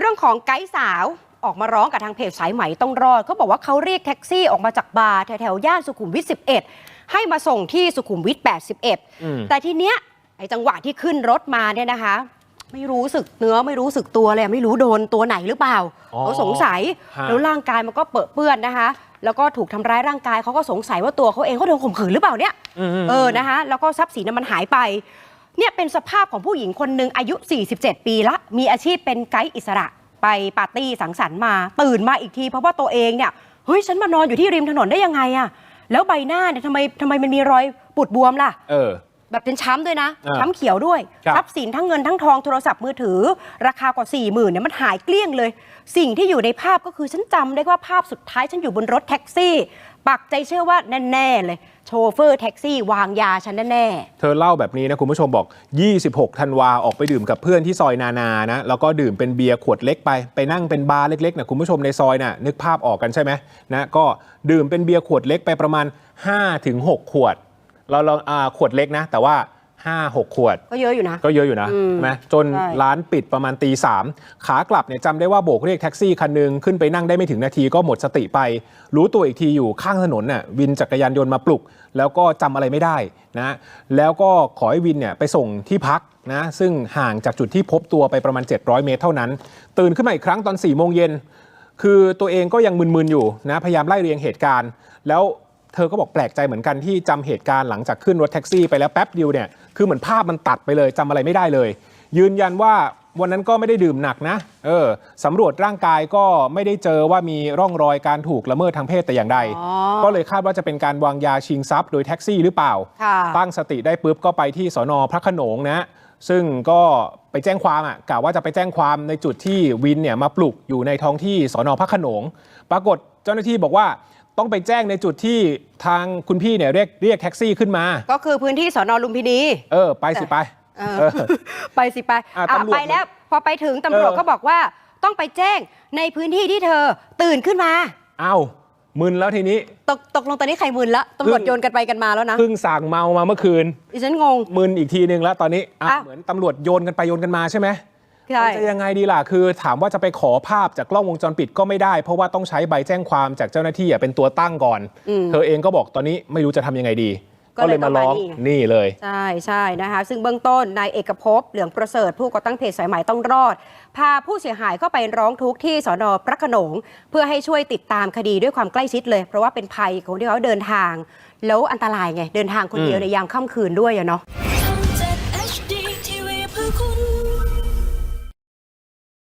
เรื่องของไกด์สาวออกมาร้องกับทางเพจสายไหมต้องรอดเขาบอกว่าเขาเรียกแท็กซี่ออกมาจากบาร์แถวๆย่านสุขุมวิท 11 ให้มาส่งที่สุขุมวิทอืม81 แต่ทีเนี้ยไอ้จังหวะที่ขึ้นรถมาเนี่ยนะคะ ไม่รู้สึกเนื้อไม่รู้สึกตัวเลย ไม่รู้โดนตัวไหนหรือเปล่าอ๋อเขาสงสัยฮะแล้วร่างกายมันก็เปื้อะเปื้อนนะคะ แล้วก็ถูกทำร้ายร่างกายเขาก็สงสัยว่าตัวเขาเองเขาโดนข่มขืนหรือเปล่าเนี่ยมเออนะคะ แล้วก็ทรัพย์สินน่ะมันหายไป เนี่ยเป็นสภาพของผู้หญิงคนหนึ่งอายุ 47 ปีละ มีอาชีพเป็นไกด์อิสระ ไปปาร์ตี้สังสรรค์มา ตื่นมาอีกที เพราะว่าตัวเองเนี่ยเฮ้ยฉันมานอนอยู่ที่ริมถนนได้ยังไงอะแล้วใบหน้าเนี่ยทำไมทำไมมันมีรอยปูดบวมล่ะเออแบบเป็นช้ำด้วยนะอ่าช้ำเขียวด้วยครับทรัพย์สินทั้งเงินทั้งทองโทรศัพท์มือถือ ราคากว่า4ี่หมื่นเนี่ยมันหายเกลี้ยงเลย สิ่งที่อยู่ในภาพก็คือฉันจำได้ว่าภาพสุดท้ายฉันอยู่บนรถแท็กซี่ ปักใจเชื่อว่าแน่ๆเลย โชเฟอร์แท็กซี่วางยาฉันแน่ๆ เธอเล่าแบบนี้นะ คุณผู้ชมบอก 26 ธันวาออกไปดื่มกับเพื่อนที่ซอยนานานะ แล้วก็ดื่มเป็นเบียร์ขวดเล็กไป ไปนั่งเป็นบาร์เล็กๆนะคุณผู้ชมในซอยน่ะนึกภาพออกกันใช่ไหมนะก็ดื่มเป็นเบียร์ขวดเล็กไปประมาณ 5-6 ขวด เราลองอ่าขวดเล็กนะ แต่ว่า 5-6 ขวด ก็เยอะอยู่นะ ก็เยอะอยู่นะอืมใช่ไหมจนใช่ร้านปิดประมาณตีสามขากลับเนี่ยจำได้ว่าโบกเรียกแท็กซี่คันหนึงขึ้นไปนั่งได้ไม่ถึงนาทีก็หมดสติไป รู้ตัวอีกทีอยู่ข้างถนนน่ะวินจักรยานยนต์มาปลุก แล้วก็จำอะไรไม่ได้นะแล้วก็ขอให้วินเนี่ยไปส่งที่พักนะซึ่งห่างจากจุดที่พบตัวไปประมาณ 700 เมตรเท่านั้น ตื่นขึ้นมาอีกครั้งตอน4ี่โมงเย็นคือตัวเองก็ยังมึนๆอยู่นะพยายามไล่เรียงเหตุการณ์ แล้วเธอก็บอกแปลกใจเหมือนกันที่จำเหตุการณ์หลังจากขึ้นรถแท็กซี่ไปแล้วแป๊บเดียวเนี่ย คือเหมือนภาพมันตัดไปเลยจำอะไรไม่ได้เลย ยืนยันว่าวันนั้นก็ไม่ได้ดื่มหนักนะ เออสำรวจร่างกายก็ไม่ได้เจอว่ามีร่องรอยการถูกละเมิดทางเพศแต่อย่างใดอ๋อก็เลยคาดว่าจะเป็นการวางยาชิงทรัพย์โดยแท็กซี่หรือเปล่าค่ะตั้งสติได้ปุ๊บก็ไปที่สอนอพระโขนงนะ ซึ่งก็ไปแจ้งความอะกะว่าจะไปแจ้งความในจุดที่วินเนี่ยมาปลุกอยู่ในท้องที่สอนอพระโขนง ปรากฏเจ้าหน้าที่บอกว่า ต้องไปแจ้งในจุดที่ทางคุณพี่เนี่ยเรียกเรียกแท็กซี่ขึ้นมา ก็คือพื้นที่สอนอลุมพินี เออ ไปสิไปเออเออไปสิไปอะอะตำรวจ ไปแล้ว พอไปถึงตำรวจเออก็บอกว่าต้องไปแจ้งในพื้นที่ที่เธอตื่นขึ้นมา เอ้ามึนแล้วทีนี้ ตกตกลงตอนนี้ใครมึนละตำรวจเพิ่งโยนกันไปกันมาแล้วนะเพิ่งสั่งเมามาเมื่อคืน ดิฉันงง มึนอีกทีนึงแล้วตอนนี้อะอ้าว เหมือนตำรวจโยนกันไปโยนกันมาใช่ไหมใช่ มันจะยังไงดีล่ะ คือถามว่าจะไปขอภาพจากกล้องวงจรปิดก็ไม่ได้ เพราะว่าต้องใช้ใบแจ้งความจากเจ้าหน้าที่อะเป็นตัวตั้งก่อนอืมเธอเองก็บอกตอนนี้ไม่รู้จะทำยังไงดี ก็ก็เลเลยยมาร้องต้องมานี่ไงนี่เลย ใช่ใช่นะคะซึ่งเบื้องต้นนายเอกภพเหลืองประเสริฐผู้ก่อตั้งเพจสายไหมต้องรอด พาผู้เสียหายเข้าไปร้องทุกข์ที่สอนอพระโขนง เพื่อให้ช่วยติดตามคดีด้วยความใกล้ชิดเลย เพราะว่าเป็นภัยของที่เขาเดินทาง แล้วอันตรายไงเดินทางคนเดียวอืมในยามค่ำคืนด้วยอะเนาะ